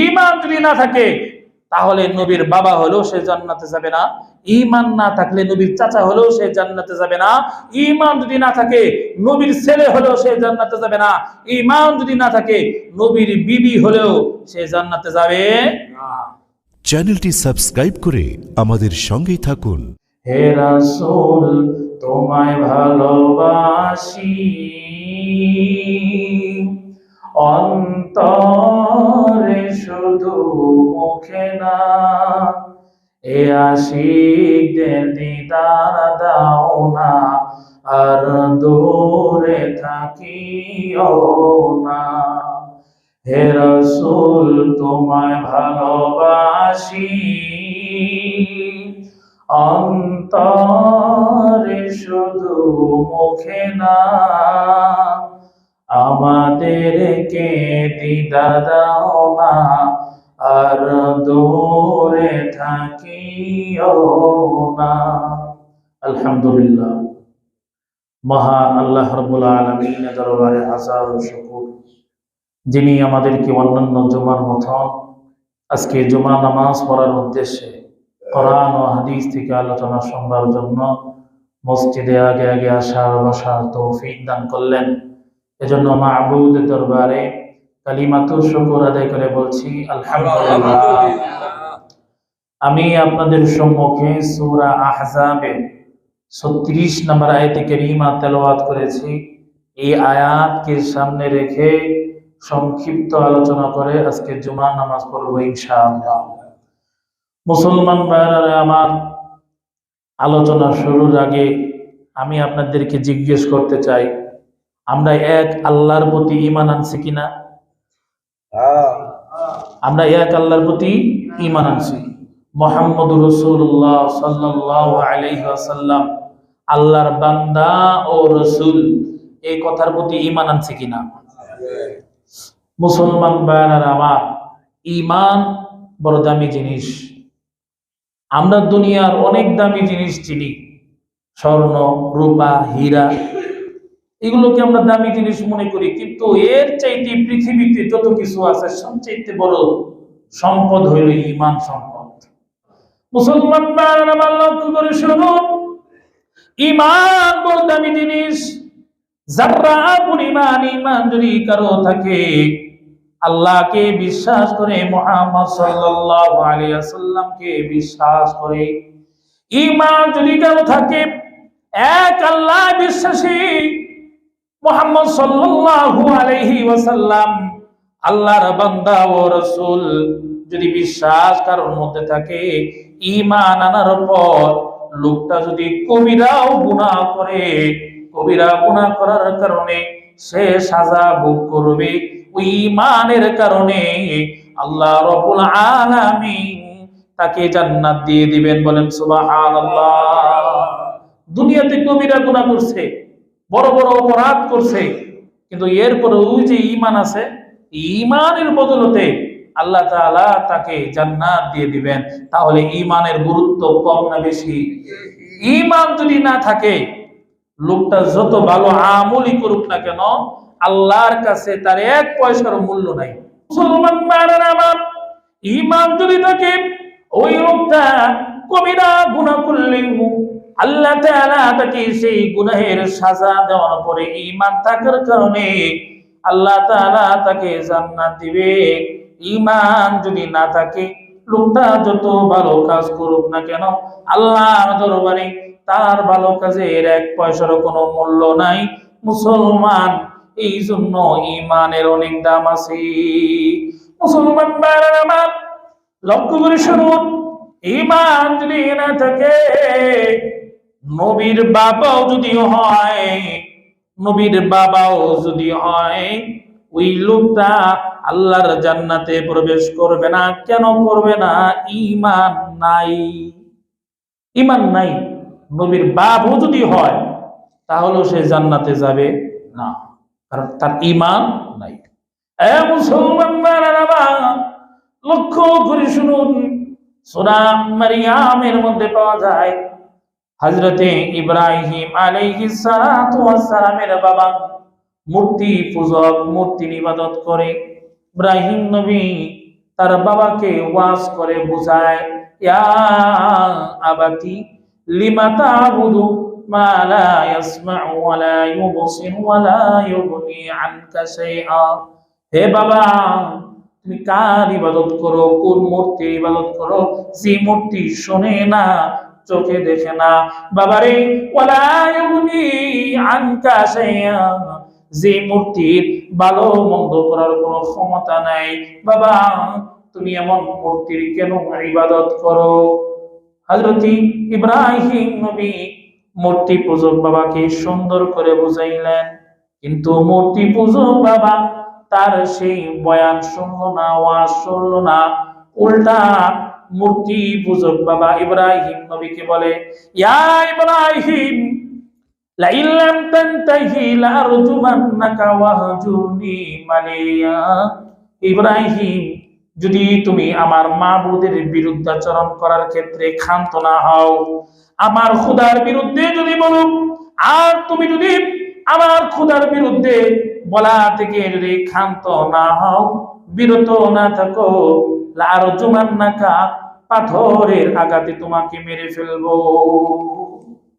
ইমান যদি না থাকে তাহলে নবীর বাবা হলেও সে জান্নাতে যাবে না। ইমান না থাকলে নবীর চাচা হলেও সে জান্নাতে যাবে না। ইমান যদি না থাকে নবীর ছেলে হলেও সে জান্নাতে যাবে না। ইমান যদি না থাকে নবীর বিবি হলেও সে জান্নাতে যাবে না। চ্যানেলটি সাবস্ক্রাইব করে আমাদের সঙ্গেই থাকুন। হে রাসূল তোমায় ভালোবাসি। অন্তরে শুধু মুখে না, এ আশিকদের দিদার দাও না, আর দূরে থাকিও না। হে রসুল, তোমায় ভালোবাসি। অন্তরে শুধু মুখে না আমাদেরকে দিদার দাও না, আর দূরে থাকিও না। আলহামদুলিল্লাহ। মহান আল্লাহ রব্বুল আলমিন দরবারে হাজার শুকুর। যিনি আমাদেরকে অন্যান্য জুমার মতন আজকে জুমা নামাজ পড়ার উদ্দেশ্যে কোরআন ও হাদিস থেকে আলোচনা শুনবার জন্য মসজিদে আগে আগে আসার বসার তৌফিক দান করলেন। এজন্য মাহবুদ দরবারে কালিমাতু শুকুর আদায় করে বলছি, আলহামদুলিল্লাহ। আমি আপনাদের সম্মুখে সূরা আহজাবের ছত্রিশ নম্বর আয়াতে কারিমা তেলাওয়াত করেছি। এই আয়াতকে সামনে রেখে সংক্ষিপ্ত আলোচনা করে আজকে জুমা নামাজ পড়ব ইনশাআল্লাহ। মুসলমান ভাইয়েরা, আমার আলোচনা শুরুর আগে আমি আপনাদেরকে জিজ্ঞেস করতে চাই আমরা এক আল্লাহর প্রতি ঈমান আনছি কিনা? আমরা এক আল্লাহর প্রতি ইমান আনছি। মোহাম্মদ রসুল্লাহ সাল্লাহ ওয়াসাল্লাম আল্লাহর বান্দা ও রসুল এই কথার প্রতি ঈমান আনছি কিনা? মুসলমান বায়ানার আমার ইমান বড় দামি জিনিস। আমরা দুনিয়ার অনেক দামি জিনিস চিনি। স্বর্ণ রূপা হীরা এগুলোকে আমরা দামি জিনিস মনে করি, কিন্তু এর চাইতে পৃথিবীতে যত কিছু আছে, সবচাইতে বড় সম্পদ হইল ইমান সম্পদ। মুসলমান লক্ষ্য করে শুনুন ইমান বড় দামি জিনিস। যারা পরিমাণ ইমান যদি কারও থাকে, আল্লাহকে বিশ্বাস করে, মোহাম্মদ সাল্লাল্লাহু আলাইহি বিশ্বাস করে। ঈমান যদি কারও থাকে, এক আল্লাহ বিশ্বাসী মোহাম্মদ সাল্লাল্লাহু আলাইহি ওয়াসাল্লাম, আল্লাহর বান্দা ও রাসূল যদি বিশ্বাস কারোর মধ্যে থাকে, ঈমান আনার পর লোকটা যদি কবিরাও গুনাহ করে কবিরা গুনাহ করার কারণে সে সাজা ভোগ করবে, ওই ইমানের কারণে আল্লাহ রব্বুল আলামিন তাকে জান্নাত দিয়ে দিবেন বলেন সুবহানাল্লাহ। দুনিয়াতে কবিরা গুনাহ করছে। বড় বড় অপরাধ করছে। কিন্তু এরপরে ওই যে ইমান আছে ঈমানের বদলতে আল্লাহ তাকে জান্নাত দিয়ে দিবেন। তাহলে ঈমানের গুরুত্ব কম না বেশি? ঈমান যদি না থাকে, লোকটা যত ভালো আমলই করুক না কেন, আল্লাহর কাছে তার এক পয়সার মূল্য নাই। মুসলমান ভাইয়েরা আমার, ঈমান যদি থাকে, ওই লোকটা কবিরা গুনাহ করলেও আল্লাহ তাকে সেই গুনাহের সাজা দেওয়ার পরে ঈমান থাকার কারণে আল্লাহ তাকে জান্নাত দিবে। ঈমান যদি না থাকে, লোকটা যত ভালো কাজ করুক না কেন, আল্লাহর দরবারে তার ভালো কাজের এক পয়সারও কোনো মূল্য নাই। মুসলমান এই জন্য ইমানের অনেক দাম আছে। মুসলমান লক্ষ্য করে শুনুন ইমান যদি না থাকে নবীর বাবাও যদি হয়, নবীর বাবাও যদি হয়, ওই লোকটা আল্লাহর জান্নাতে প্রবেশ করবে না। কেন করবে না? ইমান নাই। ইমান নাই। নবীর বাপও যদি হয়, তাহলেও সে জান্নাতে যাবে না। কারণ তার ইমান নাই। লক্ষ্য করে শুনুন। সোনাম মারিয়ামের মধ্যে পাওয়া যায় হজরতে ইব্রাহিম আলাইহিস সালাতু ওয়াস সালামের বাবা মূর্তি পূজক মূর্তির ইবাদত করে। ইব্রাহিম নবী তার বাবাকে ওয়াজ করে, বুঝায়, ইয়া আবাতি, লিমা তা'বুদু মা লা ইয়াসমা'ু ওয়া লা ওয়া লা আনকা শাইআ। হে বাবা, তুমি কার ইবাদত করো? কোন মূর্তির ইবাদত করো? যে মূর্তি শোনে না চোখে দেখে না। বাবারে যে মূর্তির ভালো মন্দ করার কোনো ক্ষমতা নাই। বাবা, তুমি এমন মূর্তির কেন ইবাদত করো? হযরতি ইব্রাহিম নবী মূর্তি পূজক বাবাকে সুন্দর করে বুঝাইলেন। কিন্তু মূর্তি পূজক বাবা তার সেই বয়ান শুনলো না ওয়াজ শুনলো না। উল্টা মূর্তি পূজক বাবা ইব্রাহিম নবীকে বলে, ইয়া ইব্রাহিম ইব্রাহিম, যদি তুমি আমার মাবুদের বিরুদ্ধাচরণ করার ক্ষেত্রে ক্ষান্ত না হও, আমার খুদার বিরুদ্ধে যদি বলো, আর তুমি যদি আমার খুদার বিরুদ্ধে বলা থেকে যদি ক্ষান্ত না হও, বিরত না থাকো লার জুমান্নাকা পাথরের আঘাতে তোমাকে মেরে ফেলব।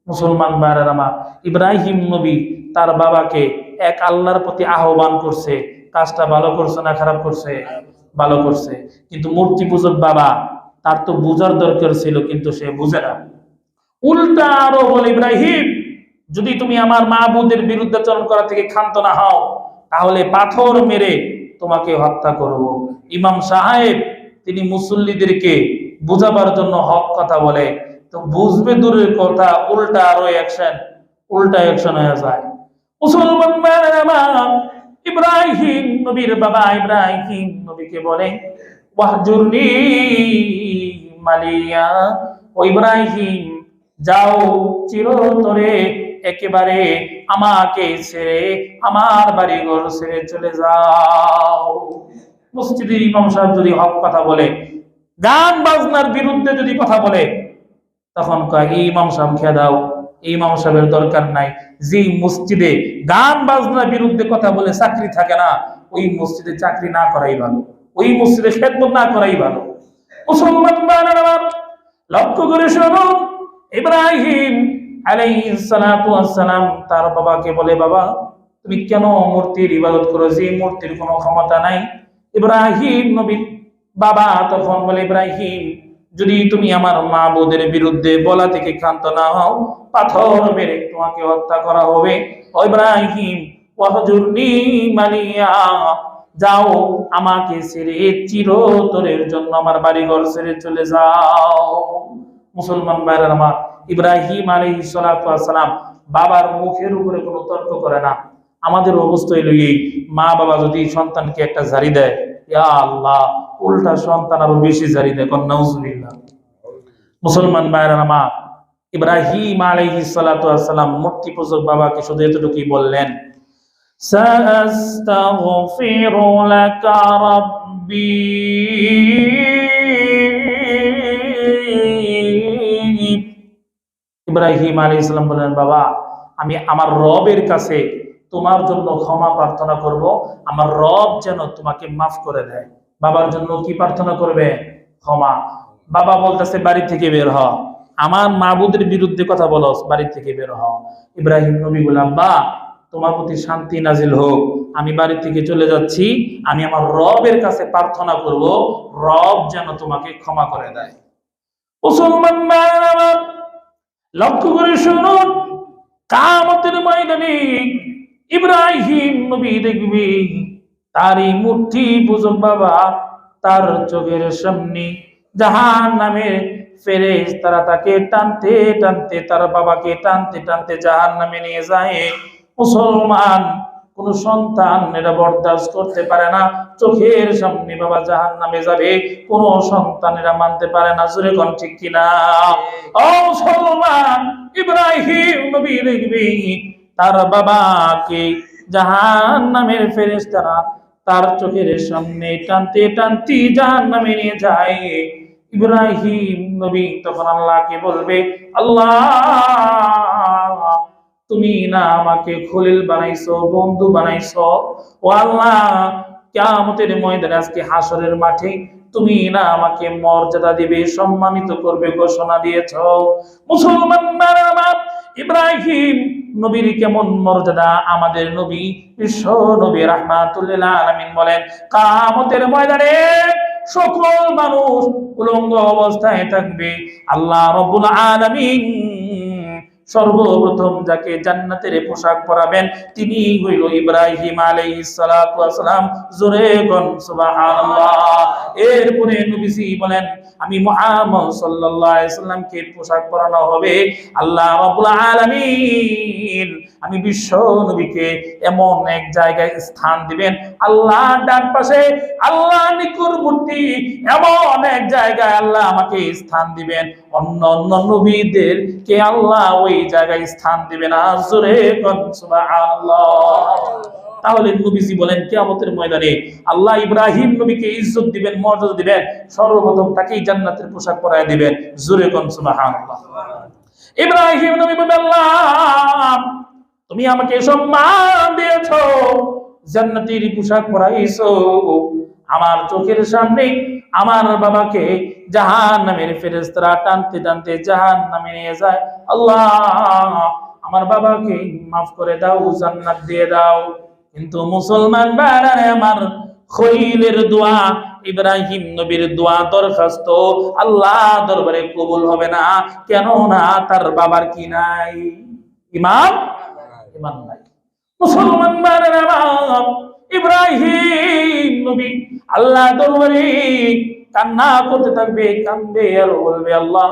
মুসলমান আমার, ইব্রাহিম নবী তার বাবাকে এক আল্লাহর প্রতি আহ্বান করছে, কাজটা ভালো করছে না খারাপ করছে? ভালো করছে। কিন্তু মূর্তি পূজক বাবা, তার তো বুঝার দরকার ছিল, কিন্তু সে বুঝে না। উল্টা আরও বলে, ইব্রাহিম, যদি তুমি আমার মাহবুদের বিরুদ্ধাচরণ করা থেকে ক্ষান্ত না হও, তাহলে পাথর মেরে তোমাকে হত্যা করব। ইমাম সাহেব তিনি মুসল্লিদেরকে বুঝাবার জন্য হক কথা বলে। তো বুঝবে দূরের কথা, উল্টা আরও অ্যাকশন উল্টা অ্যাকশন হয়ে যায়। ইব্রাহিম নবীর বাবা ইব্রাহিম নবীকে বলে, ওয়াহজুরনি মালিয়া, ও ইব্রাহিম, যাও চিরতরে একেবারে আমাকে ছেড়ে, আমার বাড়ি ঘর ছেড়ে চলে যাও। মসজিদের ইমাম সাহেব যদি হক কথা বলে, গান বাজনার বিরুদ্ধে যদি কথা বলে, তখন কয়, এই ইমাম সাহেব, খেয়ে দাও। এই ইমাম সাহেবের দরকার নাই। যে মসজিদে গান বাজনার বিরুদ্ধে কথা বলে, চাকরি থাকে না। ওই মসজিদে চাকরি না করাই ভালো। ওই মসজিদে খেদমত না করাই ভালো। মুসলমান লক্ষ্য করে শোনো ইব্রাহিম আলাইহিস সালাতু তার বাবাকে বলে, বাবা, তুমি কেন মূর্তির ইবাদত করো? যে মূর্তির কোনো ক্ষমতা নাই। ইব্রাহিম নবী বাবা তখন বলে, ইব্রাহিম, যদি তুমি আমার মা বোদের বিরুদ্ধে বলা থেকে ক্ষান্ত না হও, পাথর মেরে তোমাকে হত্যা করা হবে। ইব্রাহিম যাও আমাকে ছেড়ে চিরতরের জন্য আমার বাড়ি ঘর ছেড়ে চলে যাও। মুসলমান ভাইরা আমার, ইব্রাহিম ওয়াস সালাম বাবার মুখের উপরে কোনো তর্ক করে না। আমাদের অবস্থা এলো এই। মা বাবা যদি সন্তানকে একটা জারি দেয় আল্লাহ, উল্টা সন্তান আরও বেশি জারি দেয় কন্যাউজবিল্লা মুসলমান মায়েরা মা, ইব্রাহিম আলাইহি সালাতু আসসালাম মূর্তি পূজক বাবাকে শুধু এতটুকুই বললেন, সাআস্তাগফিরু লাকা রাব্বি। ইব্রাহিম আলাইহিস সালাম বললেন, বাবা, আমি আমার রবের কাছে তোমার জন্য ক্ষমা প্রার্থনা করব। আমার রব যেন তোমাকে মাফ করে দেয়। বাবার জন্য কি প্রার্থনা করবে? ক্ষমা। বাবা বলতেছে, বাড়ি থেকে বের হ। আমার মাবুদের বিরুদ্ধে কথা বলো, বাড়ি থেকে বের হ। ইব্রাহিম নবী বললাম বা তোমার প্রতি শান্তি নাজিল হোক। আমি বাড়ি থেকে চলে যাচ্ছি। আমি আমার রবের কাছে প্রার্থনা করব, রব যেন তোমাকে ক্ষমা করে দেয়। মুসলমান লক্ষ্য করে শুনুন, কামতের ময়দানে ইব্রাহিম নবী দেখবি। তার এই মূর্তি পূজক বাবা, তার চোখের সামনে। জাহান নামে ফেরেস তারা তাকে টানতে টানতে, তার বাবাকে টানতে টানতে জাহান নামে নিয়ে যায়। মুসলমান কোন সন্তান এটা বরদাস্ত করতে পারে না। চোখের সামনে বাবা জাহান নামে যাবে, কোন সন্তান এটা মানতে পারে না। জোরে কোন ঠিক কিনা? ও মুসলমান, ইব্রাহিম নবী দেখবি। তার বাবাকে জাহান নামের ফেরেশতারা তার চোখের সামনে টানতে টানতে জাহান নামে নিয়ে যায়। ইব্রাহিম নবী তখন আল্লাহকে বলবে, আল্লাহ, তুমি না আমাকে খলিল বানাইছো, বন্ধু বানাইছো? ও আল্লাহ, কিয়ামতের ময়দানে আজকে হাসরের মাঠে তুমি না আমাকে মর্যাদা দিবে, সম্মানিত করবে, ঘোষণা দিয়েছ। মুসলমান ইব্রাহিম নবীর কেমন মর্যাদা? আমাদের নবী বিশ্ব নবী রাহমাতুল্লিল আলামিন বলেন কামতের ময়দানে সকল মানুষ উলঙ্গ অবস্থায় থাকবে। আল্লাহ রব্বুল আলামিন সর্বপ্রথম যাকে জান্নাতের পোশাক পরাবেন, তিনি হইল ইব্রাহিম আলাইসালাম জোরে এরপরে বলেন, আমি মুহাম্মদ সাল্লাল্লাহু আলাইহি সাল্লামকে পোশাক পরানো হবে। আল্লাহ রাব্বুল আমি বিশ্ব নবীকে এমন এক জায়গায় স্থান দিবেন। আল্লাহ ডান পাশে আল্লাহ নিকটবর্তী এমন এক জায়গায় আল্লাহ আমাকে স্থান দিবেন। অন্য অন্য নবীদের কে আল্লাহ ওই জায়গায় স্থান দিবেন। আর জোরে কোন, সুবহানাল্লাহ। তাহলে নবীজি বলেন, কিয়ামতের ময়দানে আল্লাহ ইব্রাহিম নবীকে ইজ্জত দিবেন, মর্যাদা দিবেন, সর্বপ্রথম তাকেই জান্নাতের পোশাক পরায় দিবেন। জোরে কোন ইব্রাহিম নবী বলেন আল্লাহ তুমি আমাকে সম্মান দিয়েছ, জান্নাতের পোশাক পরাইছো। আমার চোখের সামনে আমার বাবাকে জাহান নামের ফেরেস্তারা টানতে টানতে জাহান নামে নিয়ে যায়। আল্লাহ, আমার বাবাকে মাফ করে দাও, জান্নাত দিয়ে দাও। কিন্তু মুসলমান বাড়ারে আমার খলিলের দোয়া, ইব্রাহিম নবীর দোয়া দরখাস্ত আল্লাহ দরবারে কবুল হবে না। কেন না তার বাবার কি নাই? ইমাম ইমান নাই। মুসলমান মানে নাম ইব্রাহিম নবী। আল্লাহ দরবারে কান্না করতে থাকবে কান্দবে আর বলবে, আল্লাহ,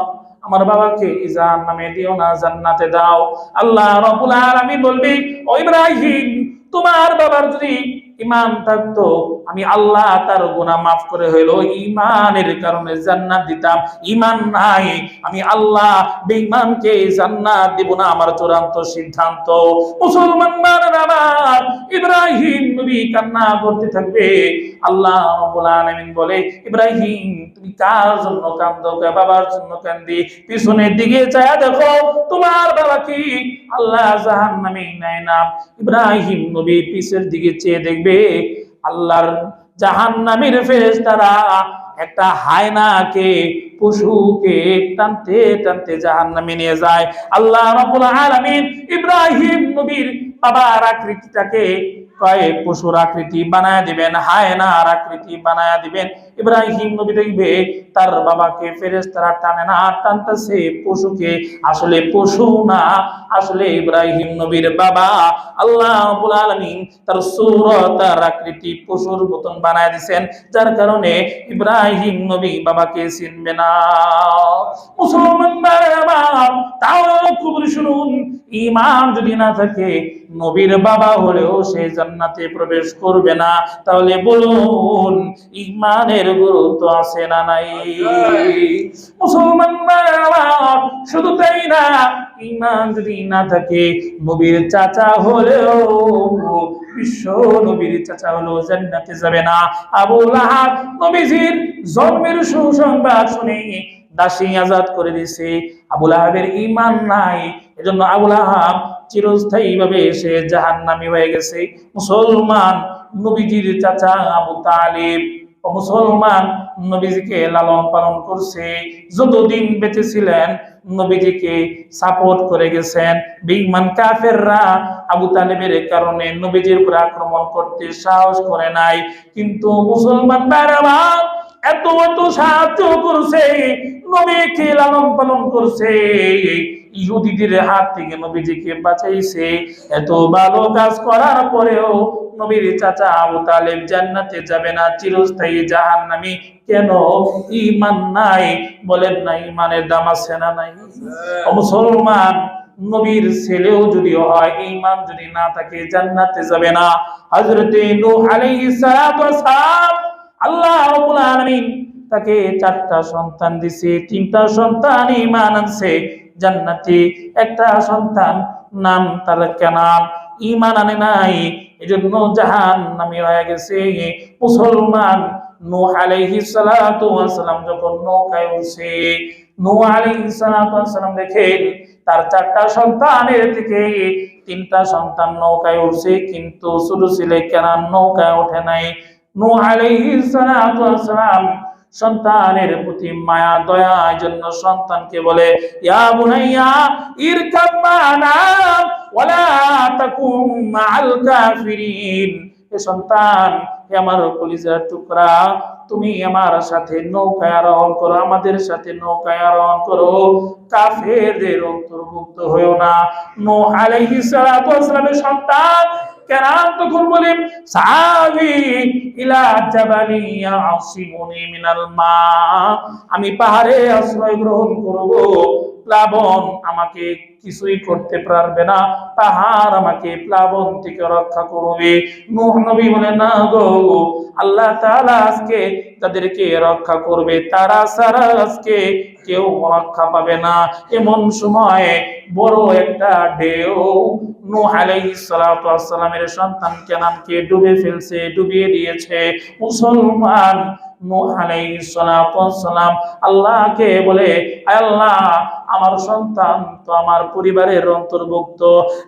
আমার বাবাকে জাহান নামে দিও না, জান্নাতে দাও। আল্লাহ রব্বুল আলামিন বলবে, ও ইব্রাহিম, তোমার বাবার যদি ইমান থাকতো, আমি আল্লাহ তার গুনাহ মাফ করে হইল। ইমানের কারণে জান্নাত দিতাম। ইমান নাই, আমি আল্লাহ বেঈমানকে জান্নাত দিব না, আমার চূড়ান্ত সিদ্ধান্ত। মুসলমান আমার ইব্রাহিম নবী কান্না করতে থাকবে। আল্লাহ রাব্বুল আলামিন বলে, ইব্রাহিম, তুমি কার জন্য কান্দো? কে বাবার জন্য কান্দি? পিছনের দিকে চায়া দেখো, তোমার বাবা কি? আল্লাহ জাহান্নামে নাই না। ইব্রাহিম নবী পিছের দিকে চেয়ে দেখবে আল্লাহর জাহান্নামের ফেরেস্তারা একটা হায়নাকে, পশুকে টানতে টানতে জাহান্নামে নিয়ে যায়। আল্লাহ রাব্বুল আলামিন ইব্রাহিম নবীর বাবার আকৃতিটাকে পশুর আকৃতি বানায় দিবেন, হায়নার আকৃতি বানায় দিবেন। ইব্রাহিম নবী দেখবে, তার বাবাকে ফেরেশতারা টানে না, টানতেছে পশুকে। আসলে পশু না, আসলে ইব্রাহিম নবীর বাবা। আল্লাহ রাব্বুল আলামিন তার সূরত, তার আকৃতি পশুর মতন বানায় দিবেন যার কারণে ইব্রাহিম নবী বাবাকে চিনবে না। মুসলমান বাবা তাও খুব শুনুন, ঈমান যদি না থাকে, নবীর বাবা হলেও সে জান্নাতে প্রবেশ করবে না। তাহলে বলুন, ঈমানের গুরুত্ব আছে না নাই? মুসলমান শুধু তাই না, ঈমান যদি না থাকে, নবীর চাচা হলেও আবুল ইমান নাই। এজন্য আবুল চিরস্থায়ী ভাবে হয়ে গেছে। মুসলমান নবীজির চাচা আবু তালিব মুসলমান নবীজিকে লালন পালন করছে, যতদিন বেঁচে ছিলেন নবীজিকে সাপোর্ট করে গেছেন। বিমান কাফেররা আবু তালেবের কারণে নবীজির উপর আক্রমণ করতে সাহস করে নাই। কিন্তু মুসলমান বারবার এত এত সাহায্য করছে, নবীকে লালন পালন করছে। ইহুদিদের হাত থেকে নবীজিকে বাঁচাইছে। এত ভালো কাজ করার পরেও নবীর চাচা আবু তালেব জান্নাতে যাবে না, চিরস্থায়ী জাহান্নামী। কেন? ঈমান নাই, বলেন না ঈমানের দাম আছে না নাই? মুসলমান, নবীর ছেলেও যদি হয়, ঈমান যদি না থাকে জান্নাতে যাবে না। হযরতে নূহ আলাইহিস সালাতু সালাম আল্লাহ রাব্বুল আলামিন তাকে চারটা সন্তান দিছে, তিনটা সন্তান ঈমান আনছে। জান্নাতি। একটা সন্তান নাম তার কেনান ইমান আনে নাই, এজন্য জাহান্নামী হয়ে গেছে। মুসলমান যখন নৌকায় উঠছে দেখেন তার চারটা তিনটা সন্তান নৌকায় উঠছে কিন্তু ছোট ছেলে কেনান নৌকায় ওঠে নাই। সালাতু ওয়াস সালাম সন্তানের প্রতি মায়া, দয়া জন্য সন্তানকে বলে, ইয়া বুনাইয়া ইরকাব মানা, ওয়ালা তাকুম মাআল কাফিরিন। এ সন্তান, হে আমার কলিজার টুকরা, তুমি আমার সাথে নৌকায় আরোহণ করো, আমাদের সাথে নৌকায় আরোহণ করো। কাফেরদের অন্তর্ভুক্ত হয়েও না। নো আলাইহিস সালাতু ওয়াসসালামের সন্তান কেনান তখন বলেন সাবি ইলা জাবালি ইয়াসিমুনি মিনাল মা, আমি পাহাড়ে আশ্রয় গ্রহণ করব। প্লাবন আমাকে কিছুই করতে পারবে না, পাহাড় আমাকে প্লাবন থেকে রক্ষা করবে। নূহ নবী বলে, না গো, আল্লাহ তাআলা আজকে তাদেরকে রক্ষা করবে, তারা সারা আজকে কেউ রক্ষা পাবে না। এমন সময় বড় একটা ঢেউ নূহ আলাইহিস সালাতু ওয়াসসালামের সন্তান কেনানকে ডুবে ফেলছে ডুবিয়ে দিয়েছে। মুসলমান আল্লাহকে বলে "আয় আল্লাহ আমার সন্তান তো আমার পরিবারের অন্তর্ভুক্ত।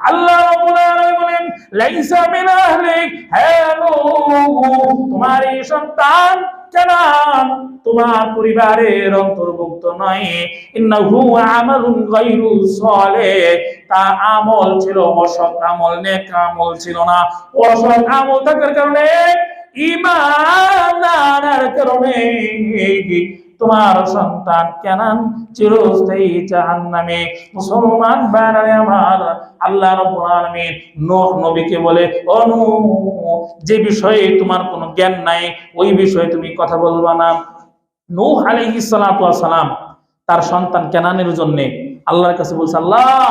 আল্লাহ রাব্বুল আলামিন বলেন লাইসা মিন আহলিক হ্যাঁ নূহ, তোমার এই সন্তান কেনান তোমার পরিবারের অন্তর্ভুক্ত নয়। ইন্নাহু আমালুন গায়রু তা আমল ছিল আমল, নেক আমল ছিল না। অসৎ আমল থাকার কারণে কারণে তোমার সন্তান কেনান চিরস্থায়ী জাহান্নামে। মুসলমান বানারে আমার আল্লাহ রাব্বুল আলামিন নূহ নবীকে বলে, ও যে বিষয়ে তোমার কোনো জ্ঞান নাই, ওই বিষয়ে তুমি কথা বলবা না। নূহ আলাইহিস সালাতু ওয়াস সালাম তার সন্তান কেনানের জন্য আল্লাহর কাছে বলছে, আল্লাহ,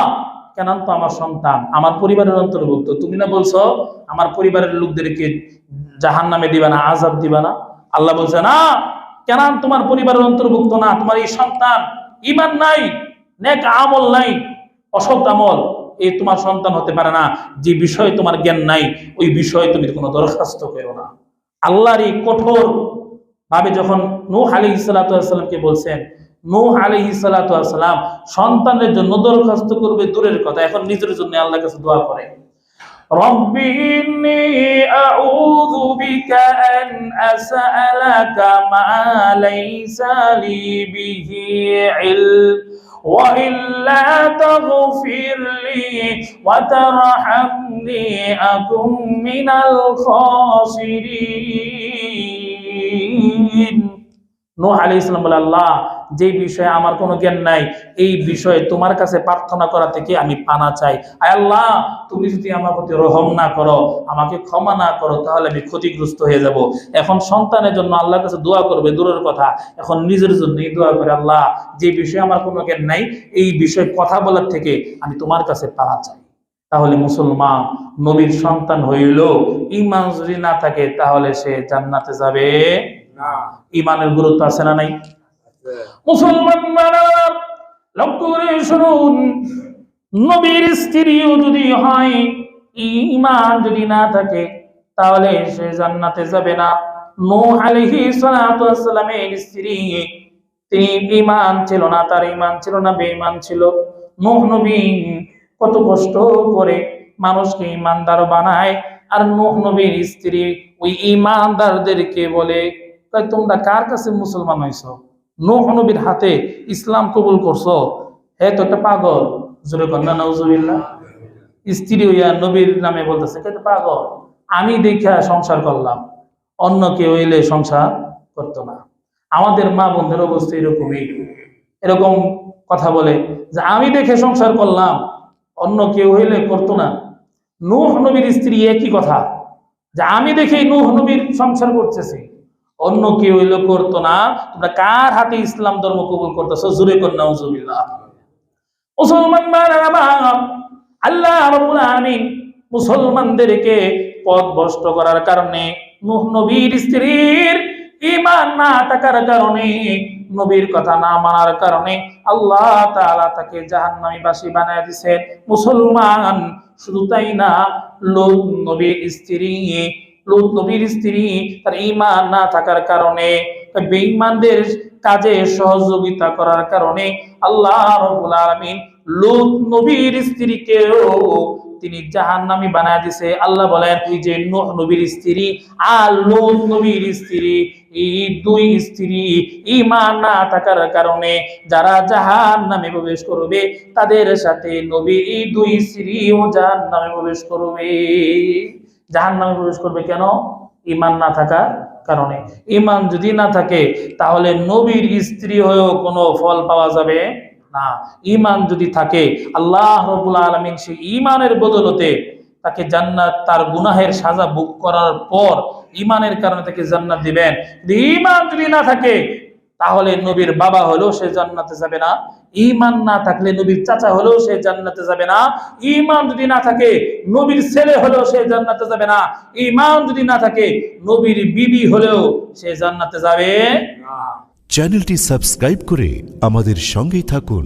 কেনান তো আমার সন্তান, আমার পরিবারের অন্তর্ভুক্ত। তুমি না বলছো, আমার পরিবারের লোকদেরকে জাহান নামে দিবা না আজাব দিবা না? আল্লাহ বলছে, না, কেনান তোমার পরিবারের অন্তর্ভুক্ত না, তোমার এই সন্তান ইমান নাই, নেক আমল নাই, অসৎ আমল। এই তোমার সন্তান হতে পারে না যে বিষয়ে তোমার জ্ঞান নাই ওই বিষয়ে তুমি কোনো দরখাস্ত করো না আল্লাহর এই কঠোর ভাবে যখন নূহ আলী ইসালাতামকে বলছেন নূহ আলী ইসালাতাম সন্তানের জন্য দরখাস্ত করবে দূরের কথা এখন নিজের জন্য আল্লাহর কাছে দোয়া করে رب إني أعوذ بك أن أسألك ما ليس لي به علم وإلا تغفر لي وترحمني أكن من الخاسرين নূহ আলাইহিস সালাম বলে আল্লাহ যে বিষয়ে আমার কোনো জ্ঞান নাই এই বিষয়ে তোমার কাছে প্রার্থনা করা থেকে আমি পানা চাই। আয় আল্লাহ তুমি যদি আমার প্রতি রহম না করো আমাকে ক্ষমা না করো তাহলে আমি ক্ষতিগ্রস্ত হয়ে যাব। এখন সন্তানের জন্য আল্লাহর কাছে দোয়া করবে দূরের কথা। এখন নিজের জন্যই দোয়া করে আল্লাহ যে বিষয়ে আমার কোনো জ্ঞান নাই এই বিষয়ে কথা বলার থেকে আমি তোমার কাছে পানা চাই। তাহলে মুসলমান নবীর সন্তান হইল ইমান যদি না থাকে তাহলে সে জান্নাতে যাবে। না। ইমানের গুরুত্ব আছে না নাই? মুসলমান লক্ষ্য করে শুনুন, নবীর স্ত্রীও যদি হয় ইমান যদি না থাকে, তাহলে সে জান্নাতে যাবে না। কত কষ্ট করে মানুষকে ইমানদার বানায়, আর নূহ নবীর স্ত্রী ওই ইমানদারদেরকে বলে তোমরা কার কাছে মুসলমান হইছো? নূহ নবীর হাতে ইসলাম কবুল করছ। হে তো একটা পাগল। জোরে কন্যা নজুবিল্লাহ স্ত্রী হইয়া নবীর নামে বলতেছে তো পাগল? আমি দেখা সংসার করলাম। অন্য কেউ এলে সংসার করতো না। আমাদের মা বোনদের অবস্থা এরকমই। এরকম কথা বলে যে, আমি দেখে সংসার করলাম। অন্য কেউ হইলে করতো না। নূহ নবীর স্ত্রী একই কথা, যে, আমি দেখে নূহ নবীর সংসার করতেছি। অন্য কেউ হইলে করতো না। তোমরা কার হাতে ইসলাম ধর্ম কবুল করতেছো? জুরে কন্যা মুসলমান আল্লাহ মুসলমানদেরকে পথ ভ্রষ্ট করার কারণে নবীর স্ত্রীর ইমান না থাকার কারণে, নবীর কথা না মানার কারণে আল্লাহ তাআলা তাকে জাহান্নামী বাসী বানায় দিয়েছেন। মুসলমান শুধু তাই না, লোক নবীর স্ত্রী নবীর স্ত্রী তার ঈমান না থাকার কারণে বেঈমানদের কাজে সহযোগিতা করার কারণে আল্লাহ রাব্বুল আলামিন লূত নবীর স্ত্রীকেও তিনি জাহান্নামী বানায় দিছে আল্লাহ বলেন ওই যে নূহ নবীর স্ত্রী আর লূত নবীর স্ত্রী, এই দুই স্ত্রী ঈমান না থাকার কারণে যারা জাহান্নামে প্রবেশ করবে, তাদের সাথে নবীর এই দুই স্ত্রীও জাহান্নামে প্রবেশ করবে। জাহান্নামে প্রবেশ করবে কেন? ইমান না থাকার কারণে। ইমান যদি না থাকে, তাহলে নবীর স্ত্রী হয়েও কোনো ফল পাওয়া যাবে না। ইমান যদি থাকে, আল্লাহ রবুল আলমিন সেই ইমানের বদলতে তাকে জান্নাত, তার গুনাহের সাজা বুক করার পর ইমানের কারণে তাকে জান্নাত দিবেন। ঈমান যদি না থাকে তাহলে নবীর বাবা হলেও সে জান্নাতে যাবে না। ইমান না থাকলে নবীর চাচা হলেও সে জান্নাতে যাবে না। ইমান যদি না থাকে, নবীর ছেলে হলেও সে জান্নাতে যাবে না। ইমান যদি না থাকে, নবীর বিবি হলেও সে জান্নাতে যাবে না। চ্যানেলটি সাবস্ক্রাইব করে আমাদের সঙ্গেই থাকুন।